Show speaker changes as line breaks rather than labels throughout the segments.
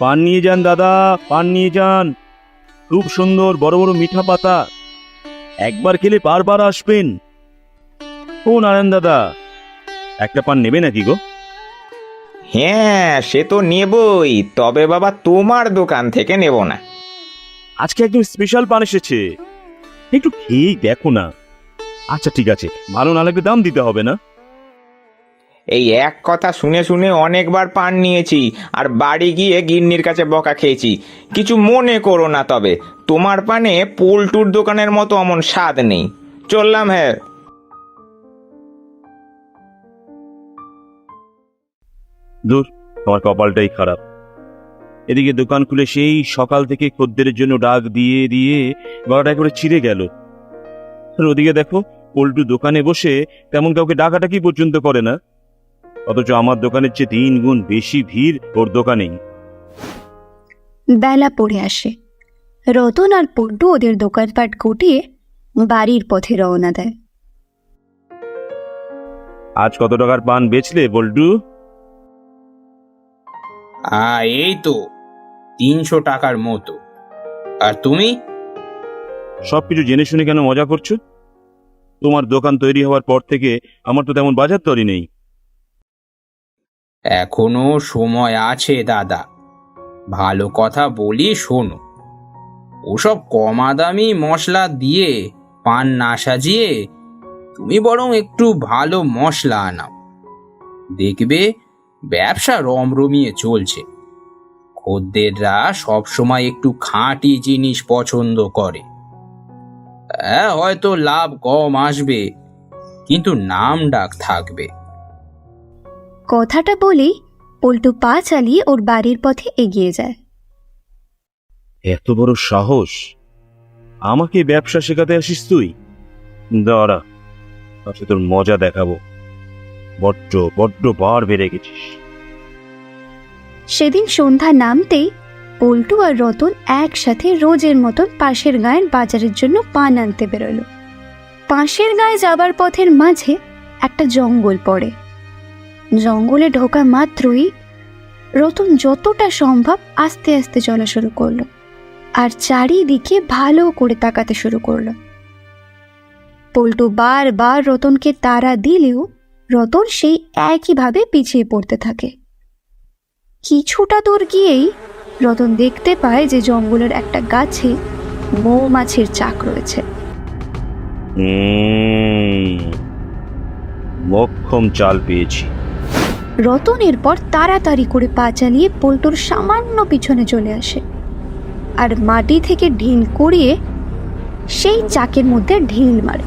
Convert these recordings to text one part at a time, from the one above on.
পান নিয়ে যান দাদা পান নিয়ে যান। খুব সুন্দর বড় বড় মিঠা পাতা। একবার খেলে বারবার আসবেন। ও নারায়ণ দাদা একটা পান নেবে নাকি গো?
হ্যাঁ সে তো নেবই তবে বাবা তোমার দোকান থেকে নেব না।
আজকে একদম স্পেশাল পান এসেছে। একটু খেয়েই দেখো না। আচ্ছা ঠিক আছে ভালো না লাগলে দাম দিতে হবে না।
এই এক কথা শুনে শুনে অনেকবার পান নিয়েছি আর বাড়ি গিয়ে গিন্নির কাছে বকা খেয়েছি। কিছু মনে করো না তবে, তোমার পানে পোলটুর দোকানের মতো অমন স্বাদ নেই। চললাম হ্যাঁ
দূর, তোমার কপালটাই খারাপ। এদিকে দোকান খুলে সেই সকাল থেকে খদ্দের জন্য ডাক দিয়ে দিয়ে গলাটা করে ছিঁড়ে গেল। ওদিকে দেখো, পল্টু দোকানে বসে তেমন কাউকে ডাকাটাকি পর্যন্ত করে না। অথচ আমার দোকানের চেয়ে তিন গুণ বেশি ভিড় ওর দোকানেই।
বেলা পড়ে আসে। রতন আর পল্টু ওদের দোকানপাট গুটিয়ে বাড়ির পথে রওনা দেয়।
আজ কত টাকার পান বেচলে বল্টু
আ এই তো তিনশো টাকার মতো। আর তুমি?
সবকিছু জেনে শুনে কেন মজা করছ? তোমার দোকান তৈরি হওয়ার পর থেকে আমার তো তেমন বাজার তৈরি নেই।
এখনও সময় আছে, দাদা। ভালো কথা বলি, শোনো। ওসব কমা দামি মশলা দিয়ে পান না সাজিয়ে তুমি বরং একটু ভালো মশলা আনাও। দেখবে ব্যবসা রমরমিয়ে চলছে। খদ্দেররা সবসময় একটু খাঁটি জিনিস পছন্দ করে। হ্যাঁ হয়তো লাভ কম আসবে, কিন্তু নাম ডাক থাকবে।
কথাটা বলেই পল্টু পা চালিয়ে ওর বাড়ির পথে এগিয়ে যায়।
এত বড় সাহস? আমাকে ব্যবসা শেখাতে আসিস তুই? দাঁড়া তোর মজা দেখাবো। বড্ড বড্ড বার বেড়ে গেছিস।
সেদিন সন্ধ্যা নামতেই পল্টু আর রতন একসাথে রোজের মতন পাশের গায়ের বাজারের জন্য পান আনতে বেরোলো। পাশের গায়ে যাবার পথের মাঝে একটা জঙ্গল পড়ে। জঙ্গলে ঢোকা মাত্রই রতন যতটা সম্ভব আস্তে আস্তে চলা শুরু করল আর চারিদিকে ভালো করে তাকাতে শুরু করল। পল্টু বারবার রতনকে তাড়া দিলেও রতন সেই একইভাবে পিছিয়ে পড়তে থাকে। কিছুটা দূর গিয়েই রতন দেখতে পায় যে জঙ্গলের একটা গাছে মৌমাছির চাক রয়েছে।
মক্ষম চাল পেয়েছি।
রতন এরপর তাড়াতাড়ি করে পা চালিয়ে পোল্টুর সামান্য পিছনে চলে আসে। আর মাটি থেকে ঢিল করিয়ে সেই চাকের মধ্যে ঢিল মারে।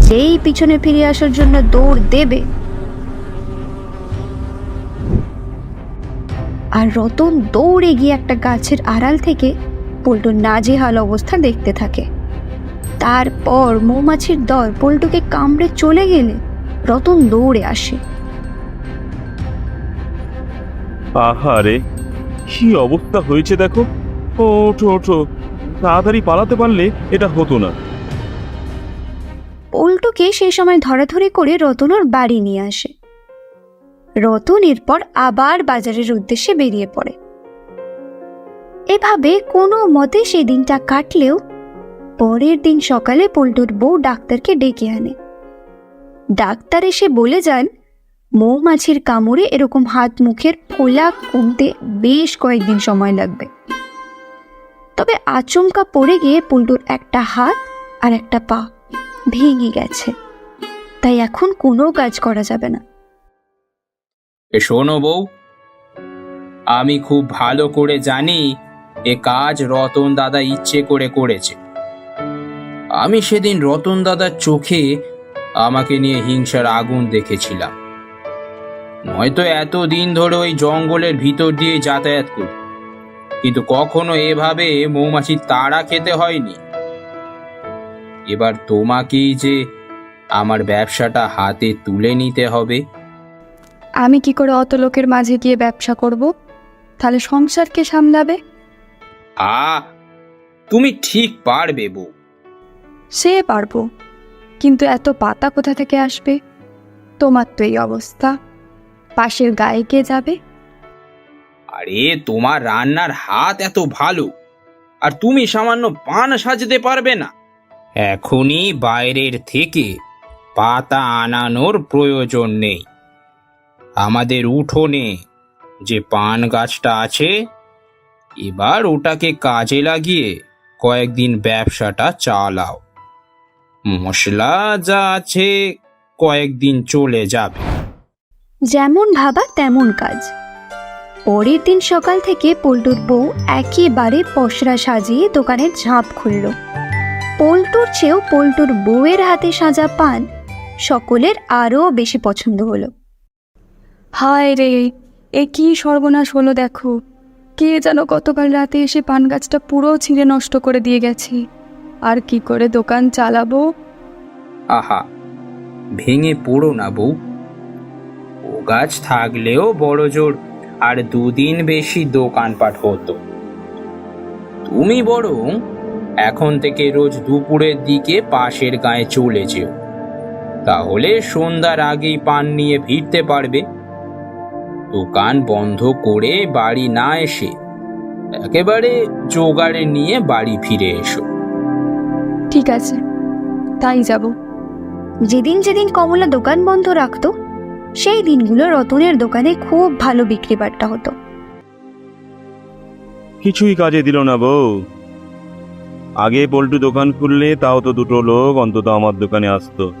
যেই পিছনে ফিরে আসার জন্য দৌড় দেবে। আর রতন দৌড়ে গিয়ে একটা গাছের আড়াল থেকে পল্টুর নাজেহাল অবস্থা দেখতে থাকে। তারপর মৌমাছির দল পল্টুকে কামড়ে চলে গেলে রতন দৌড়ে আসে।
আহারে, কি অবস্থা হয়েছে দেখো? ওঠো ওঠো, তাড়াতাড়ি পালাতে পারলে এটা হতো না।
পল্টুকে সেই সময় ধরাধরি করে রতন ওর বাড়ি নিয়ে আসে। রতন এরপর আবার বাজারের উদ্দেশ্যে বেরিয়ে পড়ে। এভাবে কোনো মতে সেই দিনটা কাটলেও পরের দিন সকালে পল্টুর বউ ডাক্তারকে ডেকে আনে। ডাক্তার এসে বলে যান মৌমাছির কামড়ে এরকম হাত মুখের ফোলা কমতে বেশ কয়েকদিন সময় লাগবে। তবে আচমকা পড়ে গিয়ে পল্টুর একটা হাত আর একটা পা ভেঙে গেছে। তাই এখন কোনো কাজ করা যাবে না।
শোনো বউ, আমি খুব ভালো করে জানি এ কাজ রতন দাদা ইচ্ছে করে করেছে। আমি সেদিন রতন দাদার চোখে আমাকে নিয়ে হিংসার আগুন দেখেছিলাম। নয়তো এত দিন ধরে ওই জঙ্গলের ভিতর দিয়ে যাতায়াত করি কিন্তু কখনো এভাবে মৌমাছির তাড়া খেতে হয়নি। এবার তোমাকেই যে আমার ব্যবসাটা হাতে তুলে নিতে হবে।
আমি কি করে অত লোকের মাঝে গিয়ে ব্যবসা করব? তাহলে সংসারকে সামলাবে?
আ তুমি ঠিক পারবে বউ।
সে পারব। কিন্তু এত পাতা কোথা থেকে আসবে? তোমার তো এই অবস্থা। পাশের গায়ে কে যাবে?
আরে, তোমার রান্নার হাত এত ভালো, আর তুমি সামান্য পান সাজতে পারবে না। এখনই বাইরের থেকে পাতা আনানোর প্রয়োজন নেই। আমাদের উঠোনে যে পান গাছটা আছে, এবার ওটাকে কাজে লাগিয়ে কয়েকদিন ব্যবসাটা চালাও। মশলা যা আছে কয়েকদিন চলে যাবে।
যেমন ভাবা তেমন কাজ। পরের দিন সকাল থেকে পল্টুর বউ একেবারে পসরা সাজিয়ে দোকানের ঝাঁপ খুলল। পল্টুর চেয়েও পল্টুর বউয়ের হাতে সাজা পান সকলের আরও বেশি পছন্দ হলো।
হায় রে এ কি সর্বনাশ হলো দেখো। কে যেন গতকাল রাতে এসে পান গাছটা পুরো ছিঁড়ে নষ্ট করে দিয়ে গেছে। আর কি করে দোকান চালাবো?
আহা ভেঙে পড়ো না বউ। গাছ থাকলেও বড় জোর, আর দুদিন বেশি দোকানপাট হতো। তুমি বরং এখন থেকে রোজ দুপুরের দিকে পাশের গায়ে চলে যেও। তাহলে সন্ধ্যার আগেই পান নিয়ে ফিরতে পারবে। দোকান বন্ধ করে বাড়ি না এসে একেবারে জোগাড়ে নিয়ে বাড়ি ফিরে এসো।
ঠিক আছে, তাই যাব।
যেদিন যেদিন কমলা দোকান বন্ধ রাখতো সেই দিনগুলো রতনের দোকানে খুব ভালো বিক্রি বাট্টা হতো।
কিছুই কাজে দিল না বউ। আগে পল্টু দোকান খুললে তাও তো দুটো লোক অন্তত আমার দোকানে আসতো।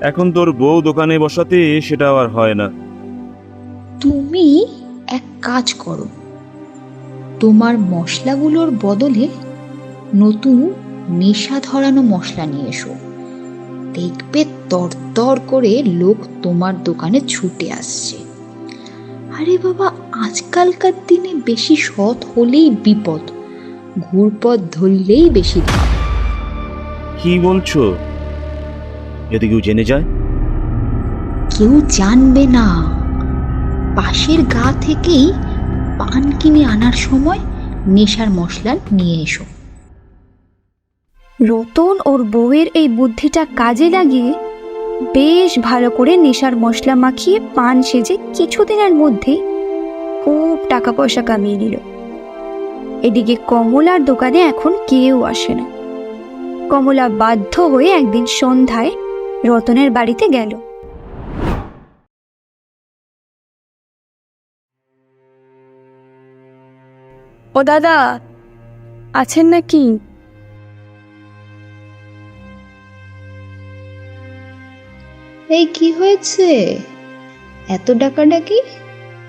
এখন তোর বউ দোকানে বসাতে সেটা আর হয় না।
তুমি এক কাজ করো। তোমার মশলাগুলোর বদলে নতুন নেশা ধরানো মশলা নিয়ে এসো। দেখবে তরতর করে লোক তোমার দোকানে ছুটে আসছে। আরে বাবা আজকালকার দিনে বেশি সৎ হলেই বিপদ। ঘুরপথ ধরলেই বেশি ধাপ
কি বলছো? যদি কেউ জেনে যায়?
কেউ জানবে না। পাশের গা থেকেই পান কিনে আনার সময় নেশার মশলা নিয়ে এসো।
রতন ওর বউয়ের এই বুদ্ধিটা কাজে লাগিয়ে বেশ ভালো করে নেশার মশলা মাখিয়ে পান সেজে কিছুদিনের মধ্যেই খুব টাকা পয়সা কামিয়ে নিল। এদিকে কমলার দোকানে এখন কেউ আসে না। কমলা বাধ্য হয়ে একদিন সন্ধ্যায় রতনের বাড়িতে গেল।
ও দাদা, আছেন নাকি?
এই কি হয়েছে? এত ডাকাডাকি?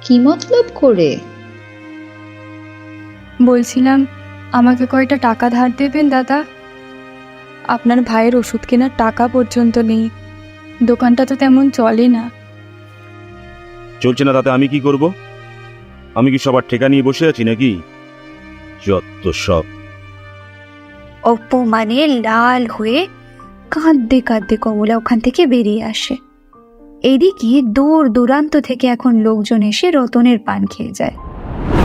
কি মতলব করে?
বলছিলাম আমাকে কয়টা টাকা ধার দেবেন দাদা? আপনার ভাইয়ের ওষুধ কেনার টাকা পর্যন্ত নেই। দোকানটা তো তেমন চলে না।
চলছে না তাতে আমি কি করব? আমি কি সবার ঠেকা নিয়ে বসে আছি নাকি? যত সব।
অপমানে লাল হয়ে কাঁদতে কাঁদতে কমলা ওখান থেকে বেরিয়ে আসে। এদিকে দূর দূরান্ত থেকে এখন লোকজন এসে রতনের পান খেয়ে যায়।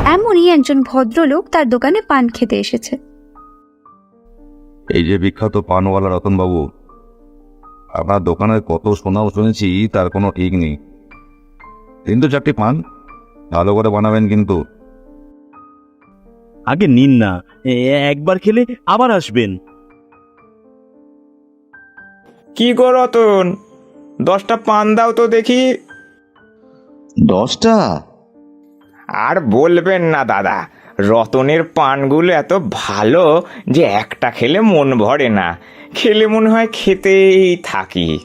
এমনই একজন ভদ্রলোক তার দোকানে পান খেতে এসেছে।
এই যে বিখ্যাত পানওয়ালা রতনবাবু আপনার দোকানের কত সোনাও শুনেছি তার কোনো ঠিক নেই। কিন্তু চারটি পান ভালো করে বানাবেন কিন্তু।
আগে নিন না এ- একবার খেলে আবার আসবেন।
কি গো রতন দশটা পান দাও তো দেখি।
দশটা?
আর বলবেন না দাদা। রতনের পানগুলো এত ভালো যে একটা খেলে মন ভরে না। খেলে মনে হয় খেতেই থাকি।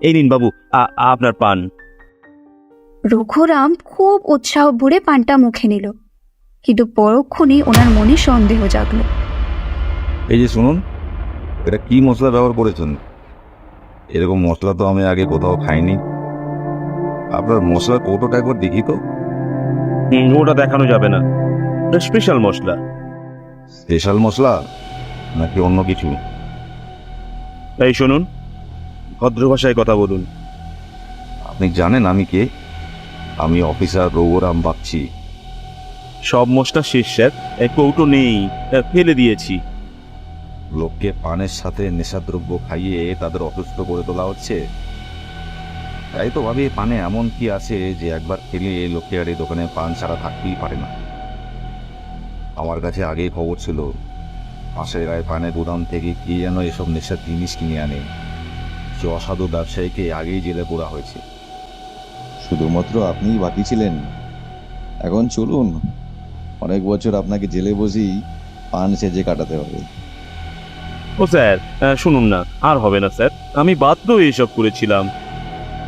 এই নিন বাবু আ- আপনার পান।
রঘুরাম খুব উৎসাহ ভরে পানটা মুখে নিল কিন্তু পরক্ষণে ওনার মনে সন্দেহ জাগলো।
এই যে শুনুন এটা কি মশলা ব্যবহার করেছেন? এরকম মশলা তো আমি আগে কোথাও খাইনি। আপনার মশলার কৌটোটা একবার দেখি তো।
ওটা দেখানো যাবে না। স্পেশাল মশলা।
স্পেশাল মশলা? নাকি অন্য কিছু?
এই শুনুন ভদ্র ভাষায় কথা বলুন।
আপনি জানেন আমি কে? আমি অফিসার রঘুরাম বাগচি।
সব মশলা শেষ স্যার। এ, কৌটো নেই ফেলে দিয়েছি।
লোককে পানের সাথে নেশাদ্রব্য খাইয়ে তাদের অসুস্থ করে তোলা হচ্ছে? তাই তো ভাবি, পানে এমন কি আছে যে একবার খেলে লোকে আর এই দোকানে পান ছাড়া থাকতেই পারে না। আমার কাছে আগেই খবর ছিল, পাশের গায়ে পানের গুদাম থেকে কে যেন এসব নেশার জিনিস কিনে আনে। সে অসাধু ব্যবসায়ীকে আগেই জেলে পোড়া হয়েছে।
শুধুমাত্র আপনিই বাকি ছিলেন। এখন চলুন, অনেক বছর আপনাকে জেলে বসেই পান সেজে কাটাতে হবে।
ও স্যার শুনুন না আর হবে না স্যার আমি বাধ্য এসব করেছিলাম।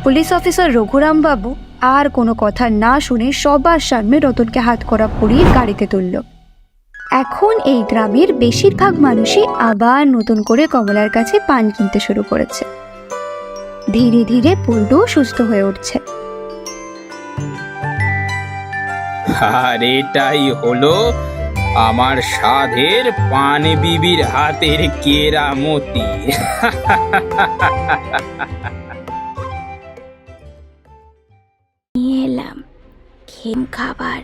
পুলিশ অফিসার রঘুরাম বাবু আর কোনো কথা না শুনে সবার সামনে রতনকে হাত করা পরিয়ে গাড়িতে তুলল। এখন এই গ্রামের বেশিরভাগ মানুষই আবার নতুন করে কমলার কাছে পান কিনতে শুরু করেছে। ধীরে ধীরে পুলটুও সুস্থ হয়ে উঠছে।
আর এটাই হলো আমার সাধের পান বিবির হাতের কেরামতি।
নিয়ে এলাম খেম খাবার।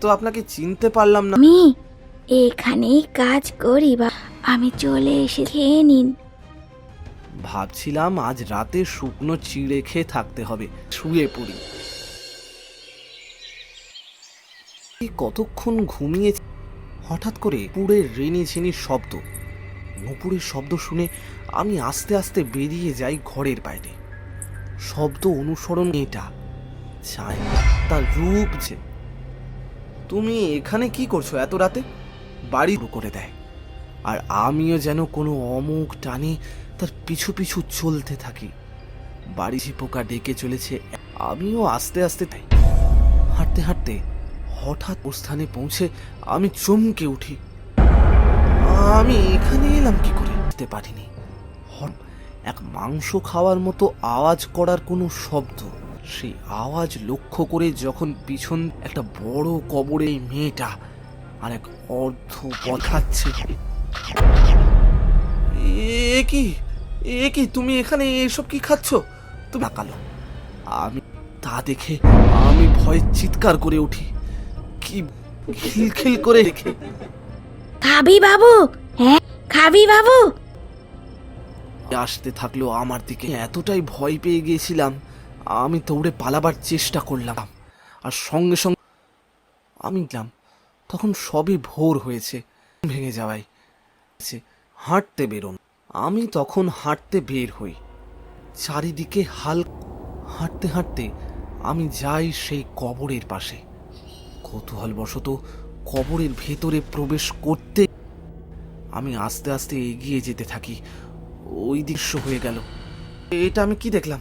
তো আপনাকে চিনতে পারলাম না।
আমি এখানেই কাজ করি বা আমি চলে এসে খেয়ে নিন।
ভাবছিলাম আজ রাতে শুকনো চিড়ে খেয়ে থাকতে হবে শুয়ে পড়ি। কতক্ষণ ঘুমিয়ে হঠাৎ করে পুরের রেনি ঝিনির শব্দ। নুপুরের শব্দ শুনে আমি আস্তে আস্তে বেরিয়ে যাই ঘরের বাইরে। শব্দ অনুসরণ এটা, চাই তার রূপ যে। তুমি এখানে কি করছ এত রাতে? বাড়ি করে দেয়। আর আমিও যেন কোনো অমুক টানে তার পিছু পিছু চলতে থাকি। বাড়ি পোকা ডেকে চলেছে, আমিও আস্তে আস্তে তাই। হাঁটতে হাঁটতে হঠাৎ ও স্থানে পৌঁছে আমি চমকে উঠি। আমি এখানে এলাম কি করে? বুঝতে পারিনি। এক মাংস খাওয়ার মতো আওয়াজ করার কোনো শব্দ। সেই আওয়াজ লক্ষ্য করে যখন পিছন একটা বড় কবরে মেয়েটা আর এক অর্ধ পথাচ্ছে এ কি? এ কি? তুমি এখানে এসব কি খাচ্ছ? তুমি তাকালো। আমি তা দেখে আমি ভয়ে চিৎকার করে উঠি। কি খিলখিল করে। দেখে
খাবি বাবু হ্যাঁ খাবি বাবু।
আসতে থাকল আমার দিকে এতটাই ভয় পেয়ে গিয়েছিলাম আমি দৌড়ে পালাবার চেষ্টা করলাম। আর সঙ্গে সঙ্গে আমি গেলাম তখন সবই ভোর হয়েছে ভেঙে যাওয়ায়। হাঁটতে বেরোন আমি তখন হাঁটতে বের হই। চারিদিকে হাল হাঁটতে হাঁটতে আমি যাই সেই কবরের পাশে। কৌতূহলবশত কবরের ভেতরে প্রবেশ করতে আমি আস্তে আস্তে এগিয়ে যেতে থাকি। ওই দৃশ্য হয়ে গেল। এটা আমি কি দেখলাম?